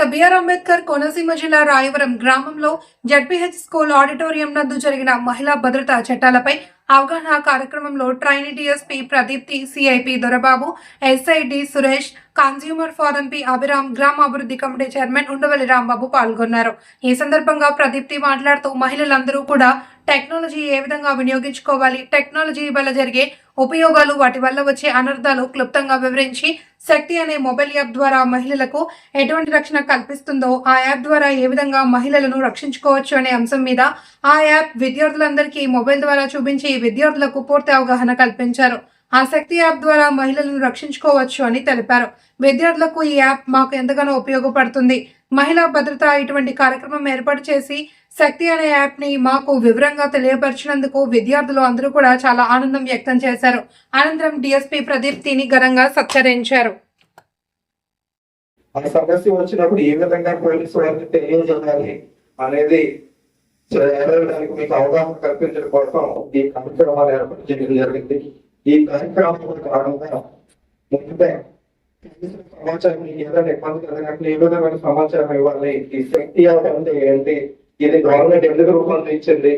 Doctor BR Ambedkar Konaseema జిల్లా రాయవరం గ్రామంలో ZPH school auditorium నందు జరిగిన మహిళా భద్రతా చట్టాలపై అవగాహన కార్యక్రమంలో trainee DSP Pradeepti CIP Dorababu SID Suresh consumer forum P Abhiram గ్రామాభివృద్ధి కమిటీ చైర్మన్ ఉండవల్లి రాంబాబు పాల్గొన్నారు. ఈ సందర్భంగా ప్రదీప్తి మాట్లాడుతూ మహిళలందరూ కూడా టెక్నాలజీ ఏ విధంగా వినియోగించుకోవాలి టెక్నాలజీ వల్ల జరిగే ఉపయోగాలు వాటి వల్ల వచ్చే అనర్థాలు క్లుప్తంగా వివరించి శక్తి అనే మొబైల్ యాప్ ద్వారా మహిళలకు ఎటువంటి రక్షణ కల్పిస్తుందో ఆ యాప్ ద్వారా ఏ విధంగా మహిళలను రక్షించుకోవచ్చు అనే అంశం మీద ఆ యాప్ విద్యార్థులందరికీ మొబైల్ ద్వారా చూపించి విద్యార్థులకు పూర్తి అవగాహన కల్పించారు. ఆ శక్తి యాప్ ద్వారా మహిళలను రక్షించుకోవచ్చు అని తెలిపారు. విద్యార్థులకు ఈ యాప్ మాకు ఎంతగానో ఉపయోగపడుతుంది. మహిళా భద్రత ఇటువంటి కార్యక్రమం ఏర్పాటు చేసి శక్తి అనే యాప్ని మాకు వివరంగా తెలియపరిచినందుకు విద్యార్థులు అందరూ కూడా చాలా ఆనందం వ్యక్తం చేశారు. అనంతరం డిఎస్పీ ప్రదీప్ తిని ఘనంగా సత్కరించారు. ఆ సమస్య వచ్చినప్పుడు ఏ విధంగా పోలీసు వారికి తెలియజేయాలి అనేది చేయడానికి మీకు అవగాహన కల్పించడం కోసం ఈ కార్యక్రమాలు ఏర్పాటు చేయడం జరిగింది. ఈ కార్యక్రమం కారణంగా ముందే సమాచారం మీకు ఏదైనా ఇబ్బంది ఏ విధమైన సమాచారం ఇవ్వాలి. ఈ శక్తి అంటే ఏంటి? ఇది గవర్నమెంట్ ఎందుకు రూపొందించింది?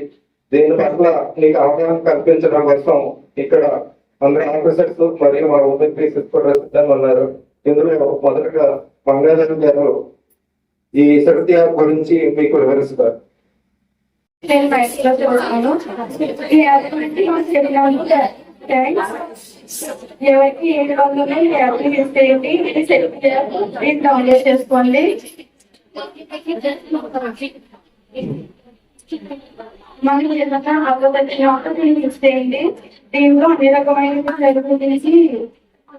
దీని పట్ల మీకు అవగాహన కల్పించడం కోసం ఇక్కడ అందరి ఆఫీసర్స్ మరియు మా ఉమెన్ పీసెస్ కూడా ఉన్నారు. ఇందులో మొదటగా మంగాధర్ గారు ఈ శక్తి యాప్ గురించి మీకు వివరిస్తారు. నేను బయటలో చూస్తాను ఎవరికి ఏడు వందలు ఈ యాప్ చేయండి ఇది డౌన్లోడ్ చేసుకోండి మనం ఏదైనా అర్థం దీన్ని చేయండి దీంట్లో అన్ని రకమైన హెల్ప్ తీసి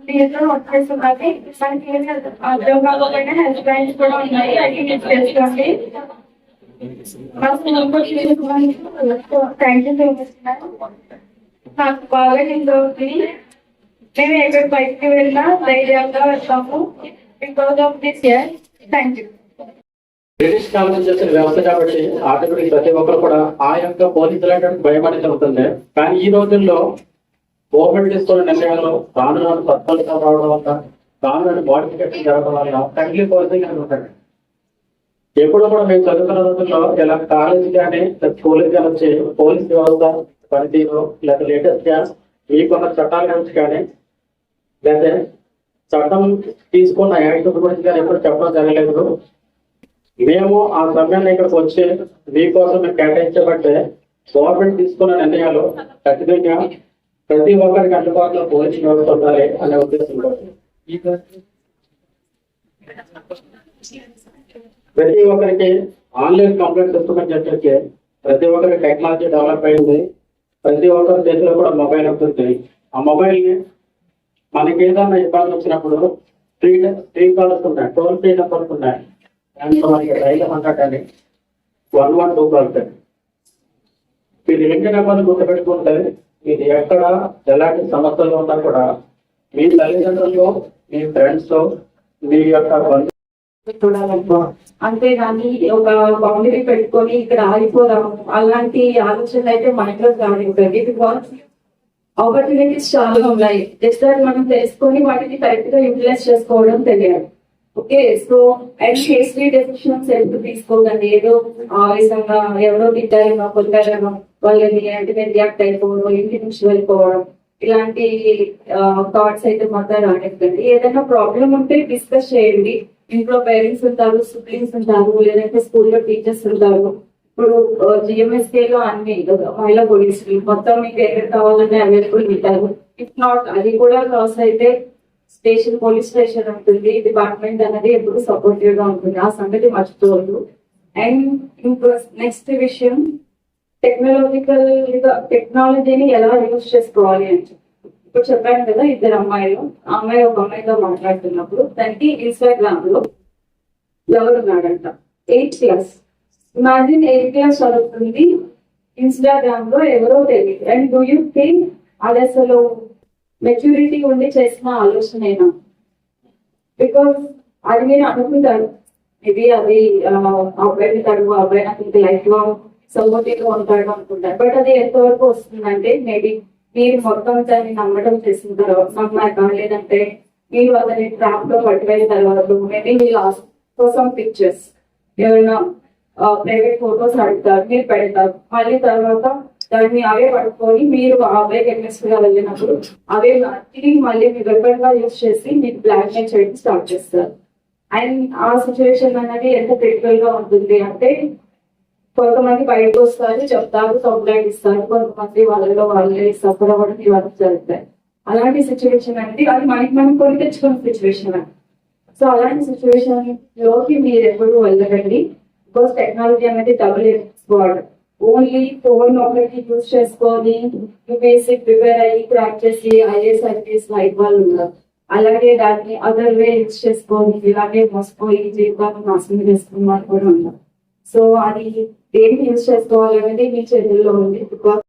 దీంట్లో వచ్చేస్తుంది మనకి ఏమి హెల్త్ లైన్స్ కూడా ఉన్నాయి అవి యూస్ చేసుకోండి థ్యాంక్ యూ నాకు బాగా హింద్ మేము ఎక్కడ బయటికి వెళ్ళినా ధైర్యంగా వెళ్తాము. Because of this year thank you British కాలం నుంచి వచ్చిన వ్యవస్థ కాబట్టి ఆటోమేటిక్ ప్రతి ఒక్కరు కూడా ఆ యొక్క పోలీసులు భయపడి జరుగుతుంది కానీ ఈ రోజుల్లో గవర్నమెంట్ తీసుకున్న నిర్ణయాలు రాను రాను సత్ఫలితం రావడం వల్ల రాను రాను మోడిఫికేషన్ జరగడం వల్ల తగిలి పోలీసింగ్ అని ఉంటుంది ఎప్పుడు కూడా మేము చదువుకున్న రోజుల్లో ఇలా కాలేజ్ కానీ స్కూల్కి కానీ వచ్చి పోలీస్ వ్యవస్థ పనితీరు లేదా లేటెస్ట్గా మీకున్న చట్టాల గురించి కానీ లేదా చట్టం తీసుకున్న యాక్ట్ గురించి కానీ ఎప్పుడు చెప్పడం జరగలేదు. మేము ఆ సమయాన్ని ఇక్కడికి వచ్చి మీకోసం మేము కేటాయించబట్టే గవర్నమెంట్ తీసుకున్న నిర్ణయాలు ఖచ్చితంగా ప్రతి ఒక్కరికి అందుబాటులో పోలీసు వ్యవస్థ ఉండాలి అనే ఉద్దేశంతో. ప్రతి ఒక్కరికి ఆన్లైన్ కంప్లైంట్ సిస్టమ్ అని చెప్పేసి ప్రతి ఒక్కరికి టెక్నాలజీ డెవలప్ అయింది. ప్రతి ఒక్కరి చేతిలో కూడా మొబైల్ ఉంటుంది. ఆ మొబైల్ని మనకి ఏదైనా ఇబ్బంది వచ్చినప్పుడు ఫ్రీ ఫ్రీ కాల్స్ ఉన్నాయి. టోల్ ఫ్రీ నెంబర్స్ ఉన్నాయి. దాంట్లో మనకి రైలు హండ్రెడ్ అని వన్ వన్ టూ కాల్స్ మీరు ఏంటి నెంబర్లు గుర్తుపెట్టుకుంటే మీరు ఎక్కడ ఎలాంటి సమస్యలు ఉన్నా కూడా మీ తల్లిదండ్రులు మీ ఫ్రెండ్స్ మీ యొక్క చూడాలనుకో అంతేగాని ఒక బౌండరీ పెట్టుకొని ఇక్కడ ఆగిపోదాం. అలాంటి ఆలోచనలు అయితే మనలో రానివ్వండి బికాస్ ఆపర్చునిటీస్ చాలా ఉన్నాయి. జస్ట్ దాట్ మనం తెలుసుకొని వాటిని కరెక్ట్గా యూటిలైజ్ చేసుకోవడం తెలియాలి okay so and hastily decisions ఎందుకు తీసుకోదండి ఏదో ఆవేశంగా ఎవరో తిట్టారేమో కొట్టారేమో వాళ్ళని అంటే రియాక్ట్ అయిపోవడం ఇంటి నుంచి వెళ్ళిపోవడం ఇలాంటి థాట్స్ అయితే మాత్రం రానివ్వండి ఏదైనా ప్రాబ్లం ఉంటే డిస్కస్ చేయండి. ఇంట్లో పేరెంట్స్ ఉంటారు సిబ్లింగ్స్ ఉంటారు లేదంటే స్కూల్లో టీచర్స్ ఉంటారు. ఇప్పుడు జిఎంఎస్కే లో అన్ని మహిళా పోలీసులు మొత్తం మీకు ఏదైతే కావాలని అవైలబుల్ ఉంటారు ఇఫ్ నాట్ అది కూడా లాస్ అయితే స్టేషన్ పోలీస్ స్టేషన్ ఉంటుంది డిపార్ట్మెంట్ అనేది ఎప్పుడు సపోర్టివ్గా ఉంటుంది. ఆ సంగతి మర్చిపోవద్దు. అండ్ ఇంకో నెక్స్ట్ విషయం టెక్నాలజికల్ టెక్నాలజీని ఎలా యూజ్ చేసుకోవాలి అని. చెప్పి. ఇప్పుడు చెప్పాను కదా ఇద్దరు అమ్మాయిలు అమ్మాయి ఒక అమ్మాయితో మాట్లాడుతున్నప్పుడు దానికి ఇన్స్టాగ్రామ్లో ఎవరున్నాడంట eight class imagine eighth class చదువుతుంది ఇన్స్టాగ్రామ్లో ఎవరో తెలియదు. అండ్ డూ యూ థింక్ అది అసలు మెచ్యూరిటీ ఉండి చేసిన ఆలోచనేనా? బికాస్ అది నేను అనుకుంటాను. ఇది అది అబ్బాయిని తడుగు అబ్బాయి నాకు ఇది లైఫ్లో సపోర్టివ్గా ఉంటాడు అనుకుంటాను. బట్ అది ఎంతవరకు వస్తుందంటే మేబీ మీరు మొత్తం దాన్ని నమ్మడం చేసిన తర్వాత నమ్మాక లేదంటే మీరు అతని ట్రాప్లో పట్టుకెళ్ళిన తర్వాత maybe me lost for some pictures ఏమైనా ప్రైవేట్ ఫోటోస్ అడుగుతారు మీరు పెడతారు. మళ్ళీ తర్వాత దాన్ని అవే పట్టుకొని మీరు అవే అగెన్స్ట్గా వెళ్ళినప్పుడు అవే తిరిగి మళ్ళీ మీ వెపన్గా యూజ్ చేసి మీరు బ్లాక్ మెయిల్ చేయడం స్టార్ట్ చేస్తారు. అండ్ ఆ సిచ్యువేషన్ అనేది ఎంత క్రిటికల్గా ఉంటుంది అంటే కొంతమంది బయటకు వస్తారు చెప్తారు కంప్లైంట్ ఇస్తారు. కొంతమంది వాళ్ళలో వాళ్ళే సఫర్ అవ్వడం ఇవన్నీ జరుగుతాయి. అలాంటి సిచ్యువేషన్ అంటే అది మనకి మనం కొని తెచ్చుకున్న సిచ్యువేషన్ సో అలాంటి సిచ్యువేషన్లోకి మీరు ఎప్పుడు వెళ్ళకండి. బికాస్ టెక్నాలజీ అనేది డబుల్ వర్డ్ ఓన్లీ ఫోన్ ఒకటి యూజ్ చేసుకొని బేసిక్ ప్రిపేర్ అయ్యి క్రాక్ చేసి ఐఏఎస్ ఐపీఎస్ లైట్ వాళ్ళు ఉన్నారు అలాగే దాన్ని అదర్ వే యూజ్ చేసుకొని ఇలాగే మోసపోయి జీవితాన్ని నాశనం చేసుకున్న వాళ్ళు కూడా ఉన్నారు సో అది దేనికి యూజ్ చేసుకోవాలనేది మీ చేతుల్లో ఉంది. బికాస్